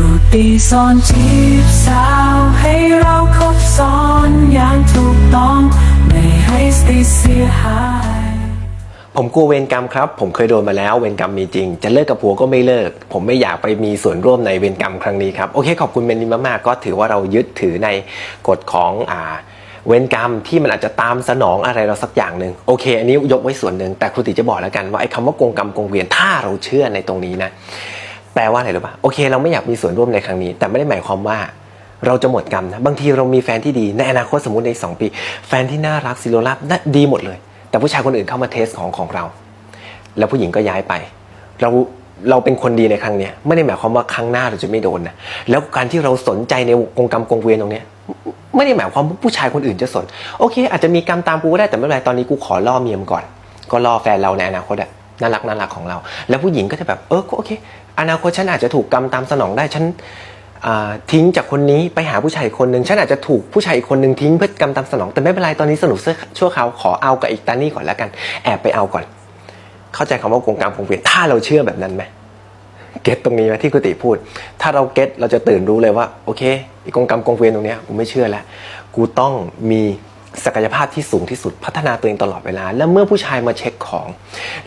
รูตีสอนจีบสาวให้เราคบซ้อนอย่างถูกต้อง ไม่ให้สติเสียหายผมกลัวเวรกรรมครับ ผมเคยโดนมาแล้วเวรกรรมมีจริง จะเลิกกับผัวก็ไม่เลิก ผมไม่อยากไปมีส่วนร่วมในเวรกรรมครั้งนี้ครับ โอเค ขอบคุณเมนนิมมากๆก็ถือว่าเรายึดถือในกฎของอ่าเวรกรรมที่มันอาจจะตามสนองอะไรเราสักอย่างหนึ่งโอเค อันนี้ยกไว้ส่วนหนึ่งแต่ครูติจะบอกแล้วกันว่าไอ้คำว่ากงกรรมกงเวียนถ้าเราเชื่อในตรงนี้นะ แปลว่าอะไรรู้ป่ะโอเค เราไม่อยากมีส่วนร่วมในครั้งนี้ แต่ไม่ได้หมายความว่าเราจะหมดกรรมนะบางทีเรามีแฟนที่ดีในอนาคตสมมติในสองปี แฟนที่น่ารักซิโรลับน่าดีหมดเลย แต่ผู้ชายคนอื่นเข้ามาเทสของของเรา แล้วผู้หญิงก็ย้ายไป เราเราเป็นคนดีในครั้งนี้ไม่ได้หมายความว่าครั้งหน้าเราจะไม่โดนนะแล้วการที่เราสนใจในกงกรรมกงเวียนตรงนี้ไม่ได้หมายความว่าผู้ชายคนอื่นจะสน โอเค อาจจะมีกรรมตามกูก็ได้แต่ไม่เป็นไรตอนนี้กูขอล่อเมียมก่อน ก็ล่อแฟนเราในอนาคตอะ น่ารักน่ารักของเรา แล้วผู้หญิงก็จะแบบเออก็โอเค อนาคตฉันอาจจะถูกกรรมตามสนองได้ฉันทิ้งจากคนนี้ไปหาผู้ชายคนหนึ่งฉันอาจจะถูกผู้ชายอีกคนหนึ่งทิ้งเพื่อกรรมตามสนองแต่ไม่เป็นไรตอนนี้สนุกชั่วคราวขอเอากับอีกตานี่ก่อนแล้วกันแอบไปเอาก่อน เข้าใจคำว่ากงกรรมกงเวียนถ้าเราเชื่อแบบนั้นไหมเก็ตตรงนี้ไหมที่กุติพูด ถ้าเราเก็ตเราจะตื่นรู้เลยว่าโอเคอีกงกรรมกงเวียนตรงเนี้ยกูไม่เชื่อแล้วกูต้องมี ศักยภาพที่สูงที่สุดพัฒนาตัวเองตลอดเวลา แล้วเมื่อผู้ชายมาเช็คของ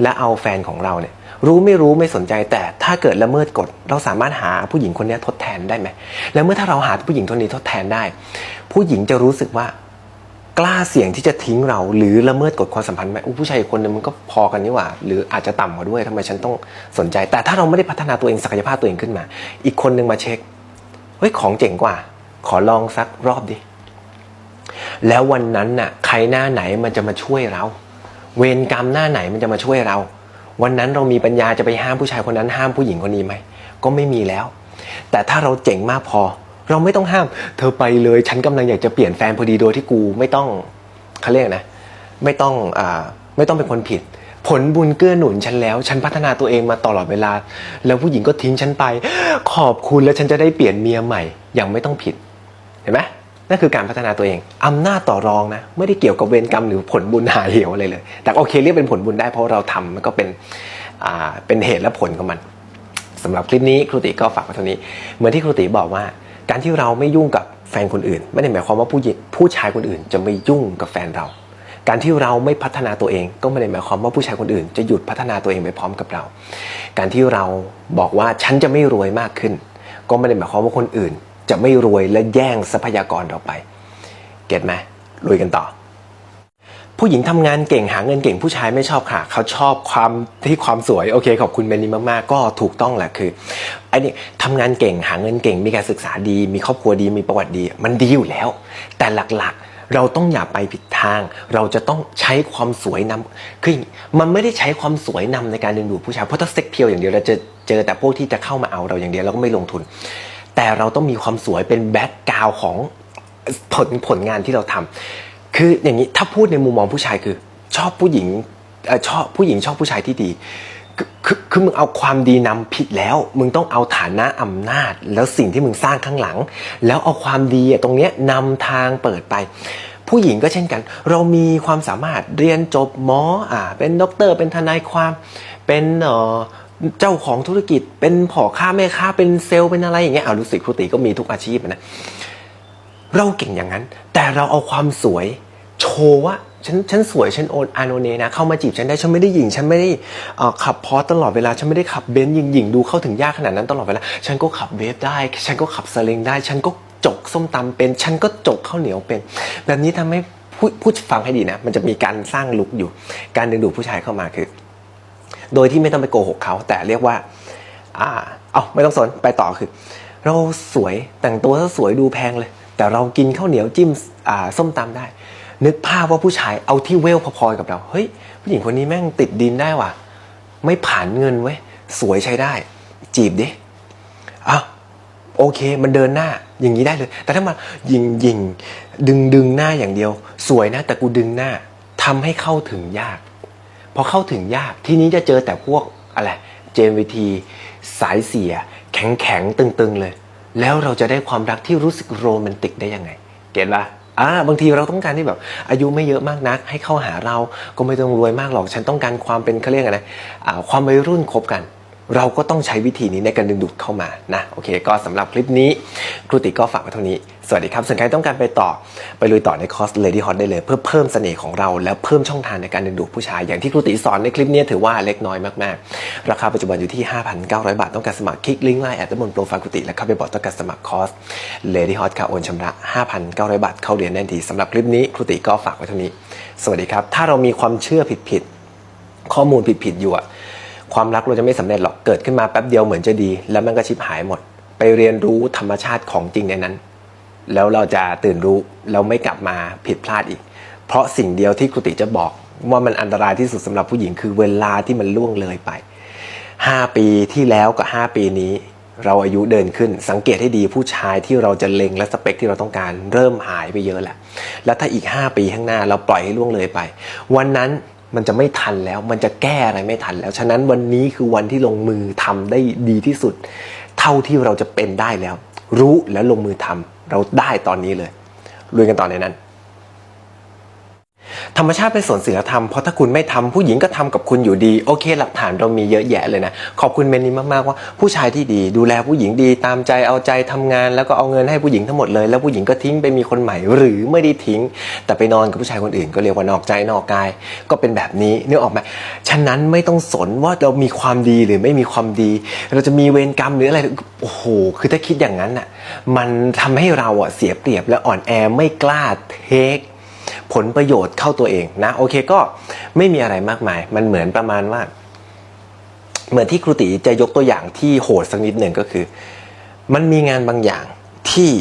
และเอาแฟนของเราเนี่ยรู้ไม่รู้ไม่สนใจแต่ถ้าเกิดละเมิดกฎ เราสามารถหาผู้หญิงคนนี้ทดแทนได้ไหมแล้วเมื่อถ้าเราหาผู้หญิงคนนี้ทดแทนได้ ผู้หญิงจะรู้สึกว่ากล้าเสี่ยงที่จะทิ้งเรา หรือละเมิดกฎความสัมพันธ์ไหมผู้ชายคนนึงมันก็พอกันนี่หว่า หรืออาจจะต่ำกว่าด้วยทำไมฉันต้องสนใจ แต่ถ้าเราไม่ได้พัฒนาตัวเองศักยภาพตัวเองขึ้นมา อีกคนนึงมาเช็คเฮ้ยของเจ๋งกว่า ขอลองสักรอบดิ แล้ววันนั้นน่ะใครหน้าไหนมันจะมาช่วยเรา เวรกรรมหน้าไหนมันจะมาช่วยเรา วันนั้นเรามีปัญญาจะไปห้ามผู้ชายคนนั้นห้ามผู้หญิงคนนี้ไหมก็ไม่มีแล้ว แต่ถ้าเราเจ๋งมากพอ เราไม่ต้องห้าม เธอไปเลย ฉันกำลังอยากจะเปลี่ยนแฟนพอดีโดยที่กูไม่ต้องเขาเรียกนะ ไม่ต้องอ่าไม่ต้องเป็นคนผิด ผลบุญเกื้อหนุนฉันแล้ว ฉันพัฒนาตัวเองมาตลอดเวลา แล้วผู้หญิงก็ทิ้งฉันไป ขอบคุณแล้วฉันจะได้เปลี่ยนเมียใหม่ อย่างไม่ต้องผิด เห็นไหม นั่นคือการพัฒนาตัวเอง อำนาจต่อรองนะ ไม่ได้เกี่ยวกับเวรกรรมหรือผลบุญหาเหวอะไรเลย แต่โอเคเรียกเป็นผลบุญได้เพราะเราทำมันก็เป็นอ่าเป็นเหตุและผลของมันสำหรับคลิปนี้ครูติก็ฝากไว้เท่านี้ เหมือนที่ครูติบอกว่า การที่เราไม่ยุ่งกับแฟนคนอื่น ไม่ได้หมายความว่าผู้หญิงผู้ชายคนอื่น จะไม่ยุ่งกับแฟนเรา การที่เราไม่พัฒนาตัวเอง ก็ไม่ได้หมายความว่าผู้ชายคนอื่น จะหยุดพัฒนาตัวเองไปพร้อมกับเรา การที่เราบอกว่าฉันจะไม่รวยมากขึ้น ก็ไม่ได้หมายความว่าคนอื่น จะไม่รวยและแย่งทรัพยากรเราไป เก็ตไหมลุยกันต่อ ผู้หญิงทำงานเก่งหาเงินเก่งผู้ชายไม่ชอบค่ะ เขาชอบความที่ความสวยโอเค ขอบคุณเบนนี่มากๆ ก็ถูกต้องแหละคือไอ้นี่ทำงานเก่งหาเงินเก่ง มีการศึกษาดี มีครอบครัวดีมีประวัติดี มันดีอยู่แล้ว แต่หลักๆเราต้องอย่าไปผิดทาง เราจะต้องใช้ความสวยนำคือมันไม่ได้ใช้ความสวยนำในการดึงดูดผู้ชาย เพราะถ้าเซ็กเพียวอย่างเดียวเราจะเจอแต่พวกที่จะเข้ามาเอาเราอย่างเดียวเราก็ไม่ลงทุน แต่เราต้องมีความสวยเป็นแบ็กกราวของผลผลงานที่เราทำคืออย่างนี้ถ้าพูดในมุมมองผู้ชายคือ ชอบผู้หญิงชอบผู้หญิงชอบผู้ชายที่ดีคือคือมึงเอาความดีนำผิดแล้ว มึงต้องเอาฐานะอำนาจ แล้วสิ่งที่มึงสร้างข้างหลัง แล้วเอาความดีตรงเนี้ยนำทางเปิดไป ผู้หญิงก็เช่นกัน เรามีความสามารถเรียนจบหมออ่าเป็นด็อกเตอร์เป็นทนายความเป็นเอ่อ เจ้าของธุรกิจเป็นพ่อค้าแม่ค้าเป็นเซลล์เป็นอะไรอย่างเงี้ยอารู้สึกครูติก็มีทุกอาชีพนะเราเก่งอย่างนั้น แต่เราเอาความสวยโชว์ว่าฉันฉันสวยฉันโอนอาโนเนนะเข้ามาจีบฉันได้ฉันไม่ได้หญิงฉันไม่ได้ขับพอตลอดเวลาฉันไม่ได้ขับเบนซ์หญิงหญิงดูเข้าถึงยากขนาดนั้นตลอดเวลาฉันก็ขับเวฟได้ ฉันก็ขับสเลงได้ ฉันก็จกส้มตำเป็น ฉันก็จกข้าวเหนียวเป็น แบบนี้ทำให้ผู้ผู้ฟังให้ดีนะ มันจะมีการสร้างลุกอยู่ การดึงดูดผู้ชายเข้ามาคือ โดยที่ไม่ต้องไปโกหกเขาแต่เรียกว่าอ่าเอาไม่ต้องสนไปต่อคือ เราสวยแต่งตัวซะสวยดูแพงเลย แต่เรากินข้าวเหนียวจิ้มอ่าส้มตำได้ นึกภาพว่าผู้ชายเอาที่เวลพอๆกับเราเฮ้ยผู้หญิงคนนี้แม่งติดดินได้ว่ะไม่ผ่านเงินเว้ยสวยใช้ได้ จีบดิอ้าวโอเคมันเดินหน้าอย่างนี้ได้เลย แต่ถ้ามายิงยิงดึงดึงหน้าอย่างเดียว สวยนะแต่กูดึงหน้าทำให้เข้าถึงยาก พอเข้าถึงยากที่นี้จะเจอแต่พวกอะไรเจมวีทีสายเสีย แข็งแข็งๆตึงๆเลย แล้วเราจะได้ความรักที่รู้สึกโรแมนติกได้ยังไง เก็ตปะอ่าบางทีเราต้องการที่แบบอายุไม่เยอะมากนัก ให้เข้าหาเราก็ไม่ต้องรวยมากหรอกฉันต้องการความเป็นเขาเรียกอะไรอ่าความวัยรุ่นคบกัน เราก็ต้องใช้วิธีนี้ในการดึงดูดเข้ามานะโอเค ก็สำหรับคลิปนี้ครูติก็ฝากไว้เท่านี้ สวัสดีครับส่วนใครต้องการไปต่อไปลุยต่อในคอร์ส Lady Hot ได้เลย เพื่อเพิ่มเสน่ห์ของเรา แล้วเพิ่มช่องทางในการดึงดูดผู้ชาย อย่างที่ครูติสอนในคลิปนี้ถือว่าเล็กน้อยมากๆ ราคาปัจจุบันอยู่ที่ 5,900 บาท ต้องการสมัครคลิกลิงก์ไลน์แอดบนโปรไฟล์ครูติแล้วเข้าไปบอกต้องการสมัครคอร์ส Lady Hot ค่ะโอนชำระ 5,900 บาทเข้าเรียนได้ทันทีสำหรับคลิปนี้ครูติก็ฝากไว้เท่านี้ สวัสดีครับ ถ้าเรามีความเชื่อผิดๆข้อมูลผิดๆอยู่อะ ความรักเราจะไม่สำเร็จหรอก เกิดขึ้นมาแป๊บเดียวเหมือนจะดี แล้วมันก็ชิบหายหมด ไปเรียนรู้ธรรมชาติของจริงในนั้น แล้วเราจะตื่นรู้เราไม่กลับมาผิดพลาดอีก เพราะสิ่งเดียวที่ครูติจะบอกว่ามันอันตรายที่สุดสำหรับผู้หญิงคือเวลาที่มันล่วงเลยไป 5 ปีที่แล้วกับ 5 ปีนี้ เราอายุเดินขึ้น สังเกตให้ดีผู้ชายที่เราจะเล็งและสเปคที่เราต้องการเริ่มหายไปเยอะแหละ แล้วถ้าอีก 5 ปีข้างหน้าเราปล่อยให้ล่วงเลยไป วันนั้น มันจะไม่ทันแล้ว มันจะแก้อะไรไม่ทันแล้ว ฉะนั้นวันนี้คือวันที่ลงมือทำได้ดีที่สุด เท่าที่เราจะเป็นได้แล้ว รู้แล้วลงมือทำเราได้ตอนนี้เลยลุยกันต่อในนั้น ธรรมชาติเป็นส่วนศีลธรรมเพราะถ้าคุณไม่ทำผู้หญิงก็ทำกับคุณอยู่ดีโอเค หลักฐานเรามีเยอะแยะเลยนะขอบคุณเมนนี่มากๆว่าผู้ชายที่ดี ดูแลผู้หญิงดีตามใจเอาใจทำงาน แล้วก็เอาเงินให้ผู้หญิงทั้งหมดเลยแล้วผู้หญิงก็ทิ้งไปมีคนใหม่หรือไม่ได้ทิ้ง แต่ไปนอนกับผู้ชายคนอื่น ก็เรียกว่านอกใจนอกกาย ก็เป็นแบบนี้นึกออกไหมฉะนั้นไม่ต้องสนว่าเรามีความดีหรือไม่มีความดี เราจะมีเวรกรรมหรืออะไรโอ้โหคือถ้าคิดอย่างนั้นอะมันทำให้เราอะเสียเปรียบและอ่อนแอไม่กล้าเทค ผลประโยชน์เข้าตัวเองนะโอเคก็ไม่มีอะไรมากมาย มันเหมือนประมาณว่า เหมือนที่ครูติจะยกตัวอย่างที่โหดสักนิดหนึ่งก็คือ มันมีงานบางอย่างที่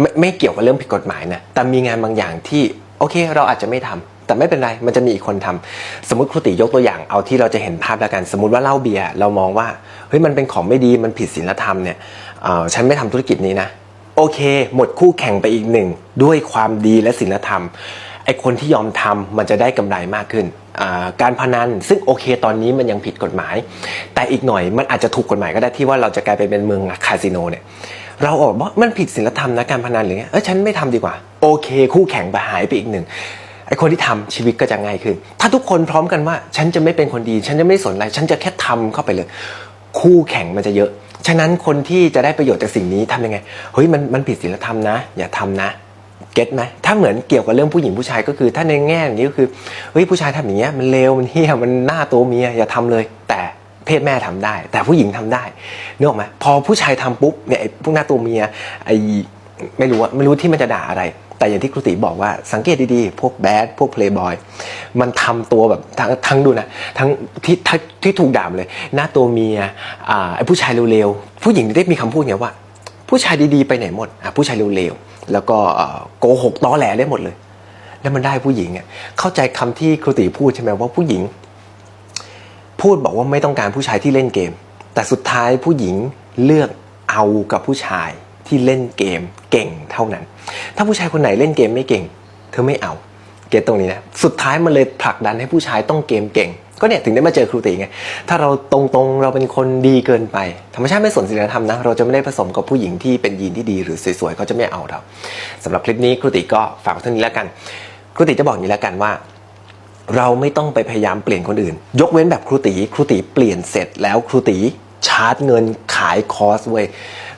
ไม่ไม่เกี่ยวกับเรื่องผิดกฎหมายนะแต่มีงานบางอย่างที่โอเค เราอาจจะไม่ทำแต่ไม่เป็นไร มันจะมีอีกคนทำสมมติครูติยกตัวอย่างเอาที่เราจะเห็นภาพแล้วกัน สมมติว่าเหล้าเบียร์เรามองว่าเฮ้ยมันเป็นของไม่ดีมันผิดศีลธรรมเนี่ยอ่อฉันไม่ทำธุรกิจนี้นะ โอเค หมดคู่แข่งไปอีกหนึ่ง ด้วยความดีและศีลธรรม ไอคนที่ยอมทำมันจะได้กำไรมากขึ้น การพนันซึ่งโอเคตอนนี้มันยังผิดกฎหมาย แต่อีกหน่อยมันอาจจะถูกกฎหมายก็ได้ที่ว่าเราจะกลายไปเป็นเมืองคาสิโนเนี่ยเราออกว่ามันผิดศีลธรรมนะการพนันหรือไงเออฉันไม่ทำดีกว่า โอเค คู่แข่งไปหายไปอีกหนึ่งไอคนที่ทำชีวิตก็จะง่ายขึ้น ถ้าทุกคนพร้อมกันว่า ฉันจะไม่เป็นคนดี ฉันจะไม่สนอะไร ฉันจะแค่ทำเข้าไปเลย คู่แข่งมันจะเยอะ ฉะนั้นคนที่จะได้ประโยชน์จากสิ่งนี้ทำยังไงเฮ้ยมันมันผิดศีลธรรมนะ อย่าทำนะ เก็ตไหมถ้าเหมือนเกี่ยวกับเรื่องผู้หญิงผู้ชายก็คือ ถ้าในแง่อย่างนี้ก็คือเฮ้ยผู้ชายทำอย่างเงี้ยมันเลวมันเฮี้ยมันหน้าตัวเมียอย่าทำเลย แต่เพศแม่ทำได้ แต่ผู้หญิงทำได้นึกออกไหมพอผู้ชายทำปุ๊บเนี่ยพวกหน้าตัวเมียไอ้ไม่รู้อะไม่รู้ที่มันจะด่าอะไร แต่อย่างที่ครูติบอกว่าสังเกตดีๆ พวกแบดพวกเพลย์บอยมันทำตัวแบบทั้งทั้งดูนะทั้งที่ที่ถูกด่ามเลย หน้าตัวเมียอ่าไอผู้ชายเร็วๆ ผู้หญิงได้มีคำพูดอย่างว่า ผู้ชายดีๆไปไหนหมดผู้ชายเร็วๆแล้วก็โกหกตอแหลได้หมดเลย แล้วมันได้ผู้หญิงอะเข้าใจคำที่ครูติพูดใช่ไหมว่าผู้หญิง พูดบอกว่าไม่ต้องการผู้ชายที่เล่นเกม แต่สุดท้ายผู้หญิงเลือกเอากับผู้ชายที่เล่นเกมเก่งเท่านั้น ถ้าผู้ชายคนไหนเล่นเกมไม่เก่ง เธอไม่เอา เก็ตตรงนี้นะ สุดท้ายมันเลยผลักดันให้ผู้ชายต้องเกมเก่ง ก็เนี่ยถึงได้มาเจอครูติไง ถ้าเราตรงๆเราเป็นคนดีเกินไป ธรรมชาติไม่สนศีลธรรมนะ เราจะไม่ได้ผสมกับผู้หญิงที่เป็นยีนที่ดีหรือสวยๆเขาจะไม่เอาเราสำหรับคลิปนี้ครูติก็ฝากเท่านี้แล้วกัน ครูติจะบอกอย่างนี้แล้วกันว่า เราไม่ต้องไปพยายามเปลี่ยนคนอื่น ยกเว้นแบบครูตีครูตีเปลี่ยนเสร็จแล้วครูตีชาร์จเงินขายคอร์สเว้ย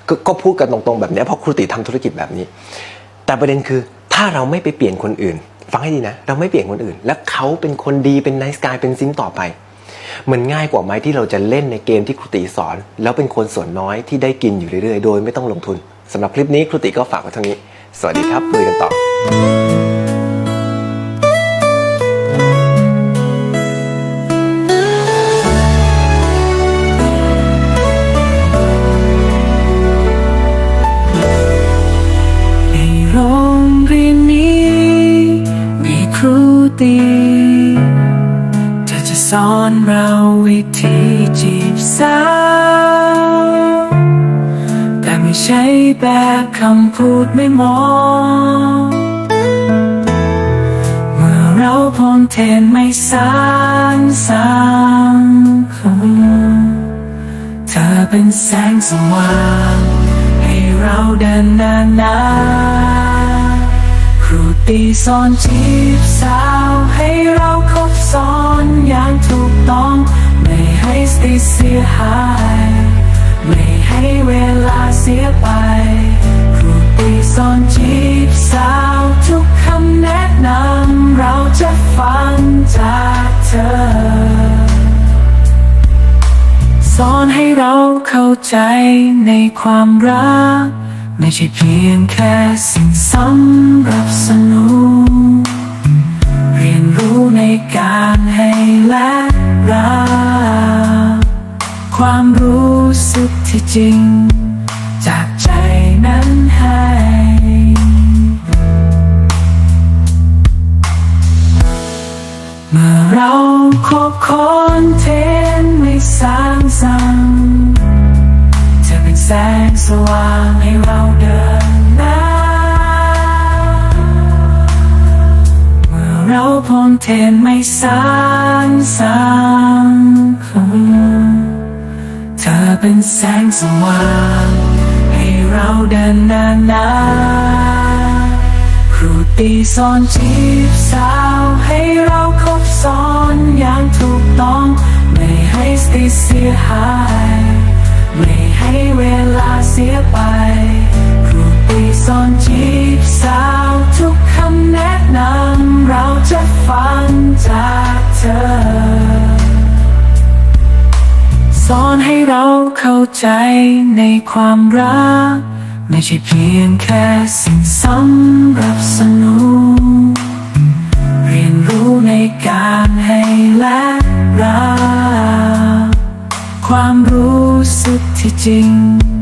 กก็พูดกันตรงๆแบบนี้เพราะครูตีทำธุรกิจแบบนี้ แต่ประเด็นคือถ้าเราไม่ไปเปลี่ยนคนอื่น ฟังให้ดีนะ เราไม่เปลี่ยนคนอื่น และเขาเป็นคนดีเป็นไนส์กายเป็นซิมต่อไป มันง่ายกว่าไหมที่เราจะเล่นในเกมที่ครูตีสอน แล้วเป็นคนส่วนน้อยที่ได้กินอยู่เรื่อยๆ โดยไม่ต้องลงทุนสำหรับคลิปนี้ครูตีก็ฝากไว้เท่านี้ สวัสดีครับลุยกันต่อ อจะสอนเราวิธีจีบสาว แต่ไม่ใช่แบบคำพูดไม่มอง เมื่อเราพรมเทนไม่สานสามคำเธอเป็นแสงสว่าง ให้เราเดินหน้าน ตีสอนจีบสาวให้เราคบซ้อนอย่างถูกต้อง ไม่ให้สติเสียหาย ไม่ให้เวลาเสียไป ครูตีสอนจีบสาวทุกคำแนะนำเราจะฟังจากเธอ สอนให้เราเข้าใจในความรัก ไม่ใช่เพียงแค่สิ่งสำหรับสนุกเรียนรู้ในการให้และรักความรู้สึกที่จริง ว่างให้เราเดินหน้าเมื่อเราพ้นเทนไม่สางสรรค์เธอเป็นแสงสว่างให้เราเดินหน้าหนาครูตีสอนจีบสาวให้เราคบสอนอย่างถูกต้อง ไม่ให้สติเสียหาย ไม่ให้เวลาเสียไปครูตีสอนจีบสาวทุกคำแนะนำเราจะฟังจากเธอ สอนให้เราเข้าใจในความรัก ไม่ใช่เพียงแค่สิ่งสำหรับสนุกเรียนรู้ในการให้และรัก ความรู้สึกที่จริง